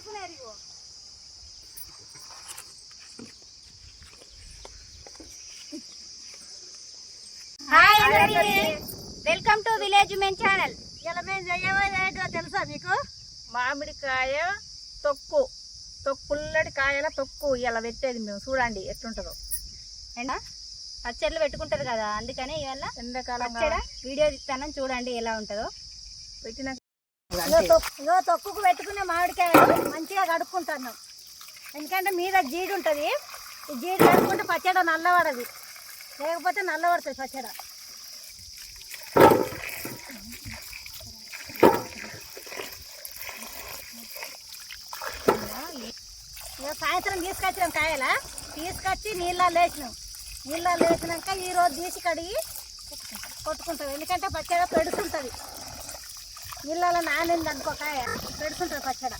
పెట్టుకున్నారు ఇగో. హాయ్ అందరికీ welcome to village men channel ఇలా మేము చేయబోయేది తెలుసా మీకు? మామిడికాయ తొక్కు. పుల్లటి కాయల తొక్కు ఇలా పెట్టేది మేము. చూడండి ఎట్లుంటుందో. ఏంటా? పచ్చళ్ళు పెట్టుకుంటారు కదా అందుకని ఇవాళ ఎండాకాలం వీడియో ఇస్తానని చూడండి ఎలా ఉంటుందో. పెట్టిన ఇగో తొక్కుకు పెట్టుకునే మామిడికాయలు మంచిగా కడుక్కుంటున్నాం. ఎందుకంటే మీద జీడి ఉంటుంది. ఈ జీడి కడుక్కుంటే పచ్చడ నల్లబడది. లేకపోతే నల్లబడుతుంది పచ్చడ. ఇక సాయంత్రం తీసుకొచ్చినాం కాయల. తీసుకొచ్చి నీళ్ళలో వేసినాం. నీళ్ళలో వేసినాక ఈరోజు తీసి కడిగి కొట్టుకుంటాం. ఎందుకంటే పచ్చడ పెడుతుంటుంది. నీళ్ళలో నానింది అనుకో కాయ పెడుతుంటుంది పచ్చడ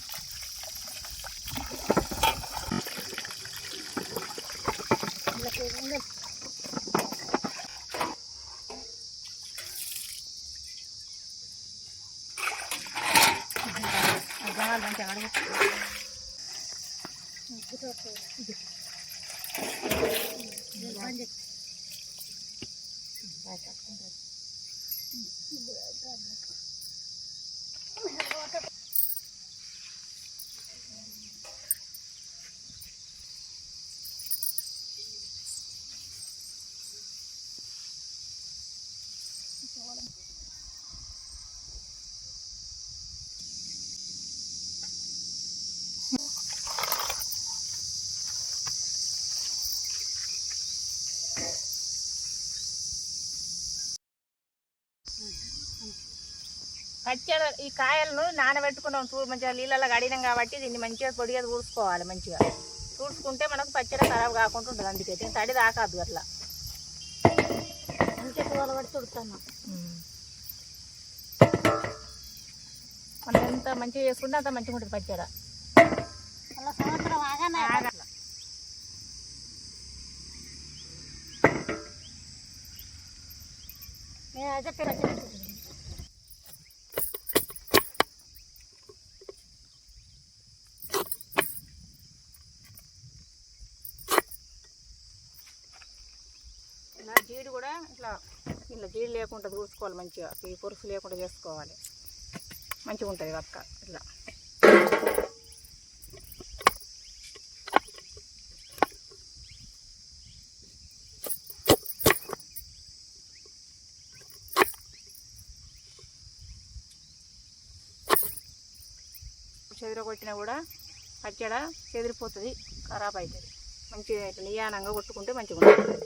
ఇళ్ళకి ఉంది. పచ్చడి ఈ కాయలను నానబెట్టుకున్నాం చూ మంచిగా నీళ్ళలో కడిగినాం కాబట్టి దీన్ని మంచిగా పొడిగా తూడుచుకోవాలి మంచిగా. తూడ్చుకుంటే మనకు పచ్చడి ఖరాబ్ కాకుండా ఉంటుంది అందుకే. దీని తడి తాకద్దు అట్లా. అందుకే తోలు పడి తుడుతున్నాం మనం ఎంత మంచిగా చేసుకుంటే అంత మంచిగా ఉంటుంది పచ్చడి. సంవత్సరం. నేనైతే పచ్చడి ఇలా జీడి కూడా ఇట్లా ఇట్లా జీడి లేకుండా చూసుకోవాలి మంచిగా. ఈ పురుసు లేకుండా చేసుకోవాలి. మంచిగా ఉంటుంది వక్క ఇట్లా. చెదిర కొట్టినా కూడా పచ్చడ చెదిరిపోతుంది ఖరాబ్ అవుతుంది మంచిగా ఇట్లా నియానంగా కొట్టుకుంటే మంచిగా ఉంటుంది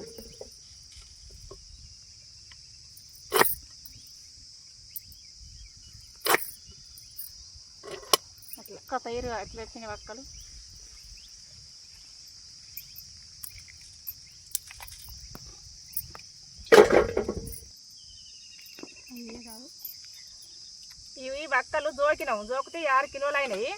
అట్లా ఒక్క తైరు అట్లా వచ్చిన వక్కలు ఇవి వక్కలు జోకినాం జోకితే ఆరు కిలోలు అయినాయి.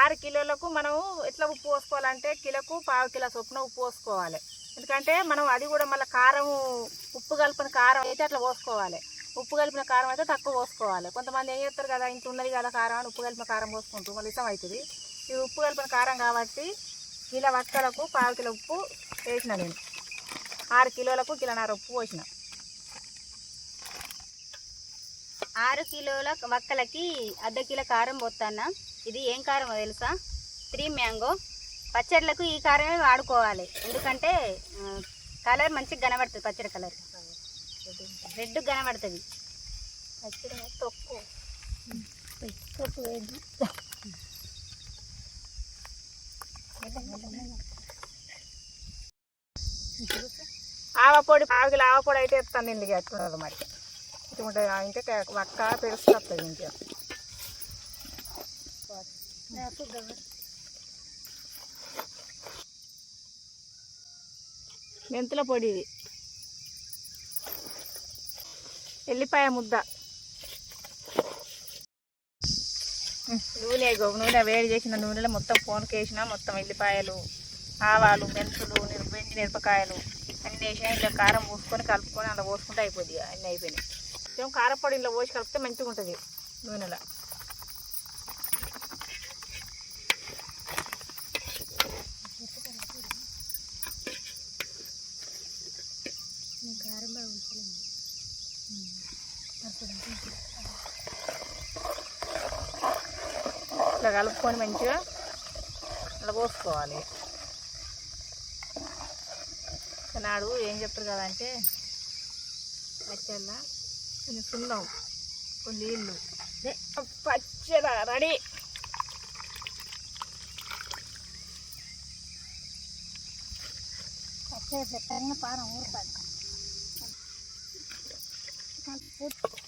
ఆరు కిలోలకు మనం ఎట్లా ఉప్పు పోసుకోవాలంటే కిలోకు పావు కిలో చొప్పున ఉప్పు పోసుకోవాలి. ఎందుకంటే మనం అది కూడా మళ్ళీ కారం ఉప్పు కలిపిన కారం అయితే అట్లా పోసుకోవాలి. ఉప్పు కలిపిన కారం అయితే తక్కువ పోసుకోవాలి. కొంతమంది ఏం చేస్తారు కదా ఇంత ఉన్నది కదా కారం అని ఉప్పు కలిపిన కారం పోసుకుంటారు మళ్ళీ ఇష్టం అవుతుంది. ఇది ఉప్పు కలిపిన కారం కాబట్టి కిలో వక్కలకు పావు కిలో ఉప్పు వేసిన నేను. ఆరు కిలోలకు కిలోన్నర ఉప్పు పోసిన. ఆరు కిలోల వక్కలకి అర్ధ కిలో కారం పోతాన్నా ఇది ఏం కారం తెలుసా? Three mango. పచ్చళ్ళకు ఈ కారమే వాడుకోవాలి. ఎందుకంటే కలర్ మంచిగా కనబడుతుంది పచ్చడి కలర్. రెడ్ కనబడుతుంది. తొక్కు తొక్కు వేయండి. ఆవపొడి పావు కిలో ఆవపొడి అయితే ఎత్తాను ఇక ఎట్లుండదు మరి. ఇటువంటి ఇంకా వక్క పెరుస్తుంది ఇంకా. మెంతుల పొడి ఇది. ఎల్లిపాయ ముద్ద. నూనె నూనె వేడి చేసిన నూనెలో మొత్తం ఫోన్ కేసిన మొత్తం ఎల్లిపాయలు ఆవాలు మెంతులు నిరుపెంచి మిరపకాయలు అన్నీ వేసినా ఇంట్లో కారం పోసుకొని కలుపుకొని అలా పోసుకుంటే అయిపోద్ది అన్నీ అయిపోయినాయి. కొంచెం కారపొడి ఇంట్లో పోసి కలిపితే మంచిగా ఉంటుంది నూనెలో. కారం బాగా ఇట్లా కలుపుకొని మంచిగా అలా పోసుకోవాలి. నాడు ఏం చెప్తారు కదా అంటే పచ్చళ్ళ కొన్ని సున్నం కొన్ని నీళ్ళు. పచ్చడ రెడీ. పచ్చడి పెట్టాలని పారం ఊరుతాను ফুট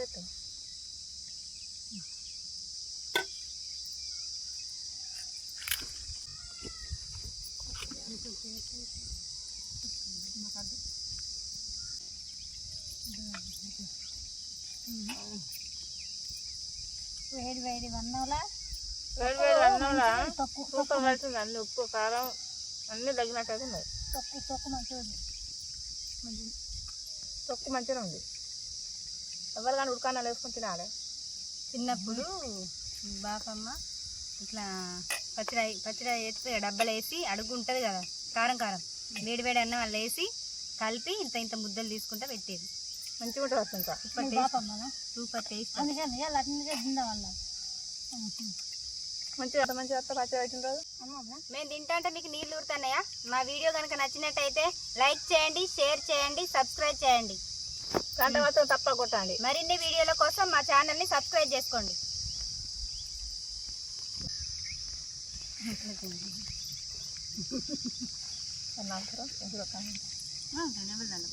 అంతే వేడి వేడి వన్నంలా? వేడి వేడి అన్నంలో తొక్కు సూపర్ కలిసింది అన్ని ఉప్పు కారం అన్నీ తగినట్టు ఉన్నాయి తొక్కు తొక్కు మంచిగా ఉంది. తొక్కు మంచిగా ఉంది. ఎవరు కానీ ఉడకానాలు వేసుకొని తినాలి. చిన్నప్పుడు బాపమ్మ ఇట్లా పచ్చడి పచ్చడి వేస్తే డబ్బలు వేసి అడుగు ఉంటుంది కదా కారం కారం. వేడి వేడి అన్నం వాళ్ళు వేసి కలిపి ఇంత ఇంత ముద్దలు తీసుకుంటా పెట్టేది. మంచిగా ఉంటుంది అసలు ఇంకా. Super taste. మంచిగా మంచిగా వస్తే మేము తింటా అంటే మీకు నీళ్ళు ఊరుతున్నాయా? మా వీడియో కనుక నచ్చినట్టయితే లైక్ చేయండి షేర్ చేయండి సబ్స్క్రైబ్ చేయండి. గంట మాత్రం తప్ప కొట్టండి. మరిన్ని వీడియోల కోసం మా ఛానల్ని సబ్స్క్రైబ్ చేసుకోండి. అన్నారు ఇందులో కానీ ధన్యవాదాలు.